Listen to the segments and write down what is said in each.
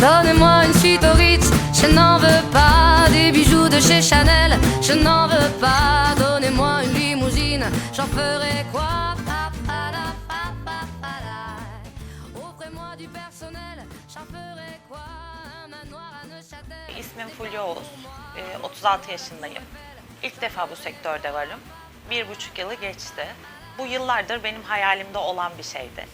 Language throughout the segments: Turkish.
Donnez-moi une suite au Ritz, je n'en veux pas. Des bijoux de chez Chanel, je n'en veux pas. Donnez-moi une limousine, j'en ferai quoi. Offrez-moi du personnel, j'en ferai quoi Un manoir à Neuchâtel. İsmim Fulya Oğuz. Ee, 36 yaşındayım. İlk defa bu sektörde varım. Bir buçuk yılı geçti. Bu yıllardır benim hayalimde olan bir şeydi.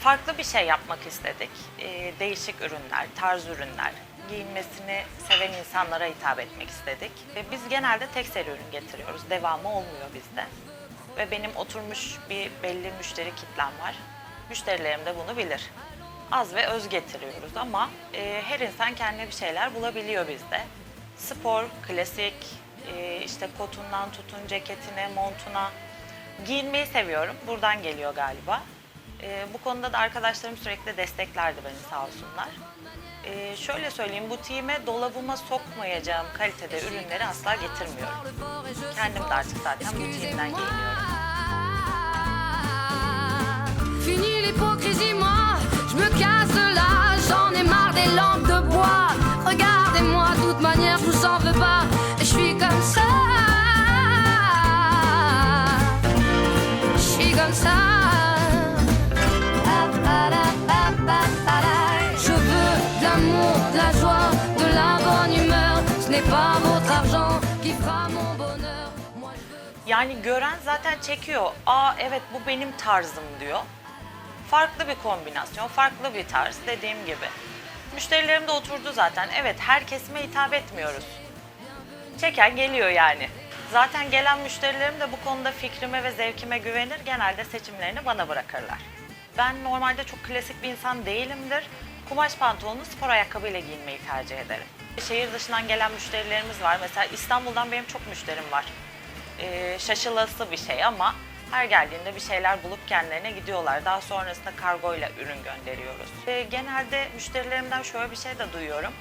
Farklı bir şey yapmak istedik. Ee, değişik ürünler, tarz ürünler, giyinmesini seven insanlara hitap etmek istedik. Ve biz genelde tek seri ürün getiriyoruz. Devamı olmuyor bizde. Ve benim oturmuş bir belli müşteri kitlem var. Müşterilerim de bunu bilir. Az ve öz getiriyoruz ama e, her insan kendine bir şeyler bulabiliyor bizde. Spor, klasik, e, işte kotundan tutun ceketine, montuna giyinmeyi seviyorum. Buradan geliyor galiba. E, bu konuda da arkadaşlarım sürekli desteklerdi beni sağ olsunlar. E, şöyle söyleyeyim, butiğime dolabıma sokmayacağım kalitede ürünleri asla getirmiyorum. Kendim de artık zaten butiğimden giyiniyorum. Je me casse là, j'en ai marre des lampes de bois. Regardez-moi, de toute manière, je vous en veux pas, je suis comme ça. Je suis comme ça. La joie, de la bonne humeur. Ce n'est pas votre argent qui fera mon bonheur. Moi, je veux. Yani gören zaten çekiyor. Aa evet bu benim tarzım diyor. Farklı bir kombinasyon, farklı bir tarz dediğim gibi. Müşterilerim de oturdu zaten. Evet her kesime hitap etmiyoruz. Çeken geliyor yani. Zaten gelen müşterilerim de bu konuda fikrime ve zevkime güvenir. Genelde seçimlerini bana bırakırlar. Ben normalde çok klasik bir insan değilimdir. Kumaş pantolonlu spor ayakkabıyla giyinmeyi tercih ederim. Şehir dışından gelen müşterilerimiz var. Mesela İstanbul'dan benim çok müşterim var. Ee, şaşılası bir şey ama her geldiğinde bir şeyler bulup kendilerine gidiyorlar. Daha sonrasında kargoyla ürün gönderiyoruz. Ee, genelde müşterilerimden şöyle bir şey de duyuyorum.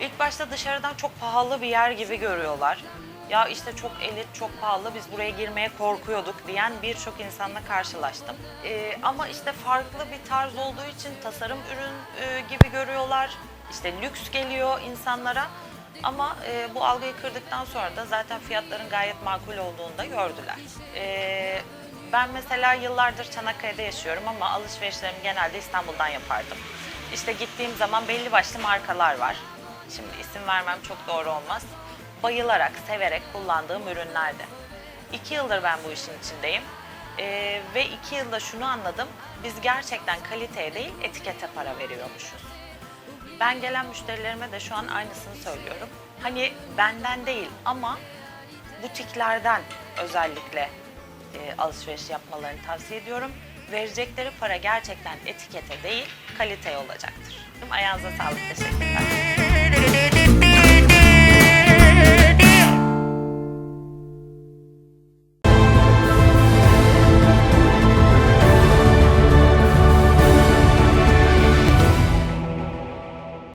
İlk başta dışarıdan çok pahalı bir yer gibi görüyorlar. Ya işte çok elit, çok pahalı, biz buraya girmeye korkuyorduk diyen birçok insanla karşılaştım. Ee, ama işte farklı bir tarz olduğu için tasarım ürün e, gibi görüyorlar. İşte lüks geliyor insanlara. Ama e, bu algıyı kırdıktan sonra da zaten fiyatların gayet makul olduğunu da gördüler. Ee, ben mesela yıllardır Çanakkale'de yaşıyorum ama alışverişlerimi genelde İstanbul'dan yapardım. İşte gittiğim zaman belli başlı markalar var. Şimdi isim vermem çok doğru olmaz. Bayılarak, severek kullandığım ürünlerdi. İki yıldır ben bu işin içindeyim. Ee, ve iki yılda şunu anladım. Biz gerçekten kaliteye değil etikete para veriyormuşuz. Ben gelen müşterilerime de şu an aynısını söylüyorum. Hani benden değil ama butiklerden özellikle e, alışveriş yapmalarını tavsiye ediyorum. Verecekleri para gerçekten etikete değil, kaliteye olacaktır. Ayağınıza sağlık, teşekkürler.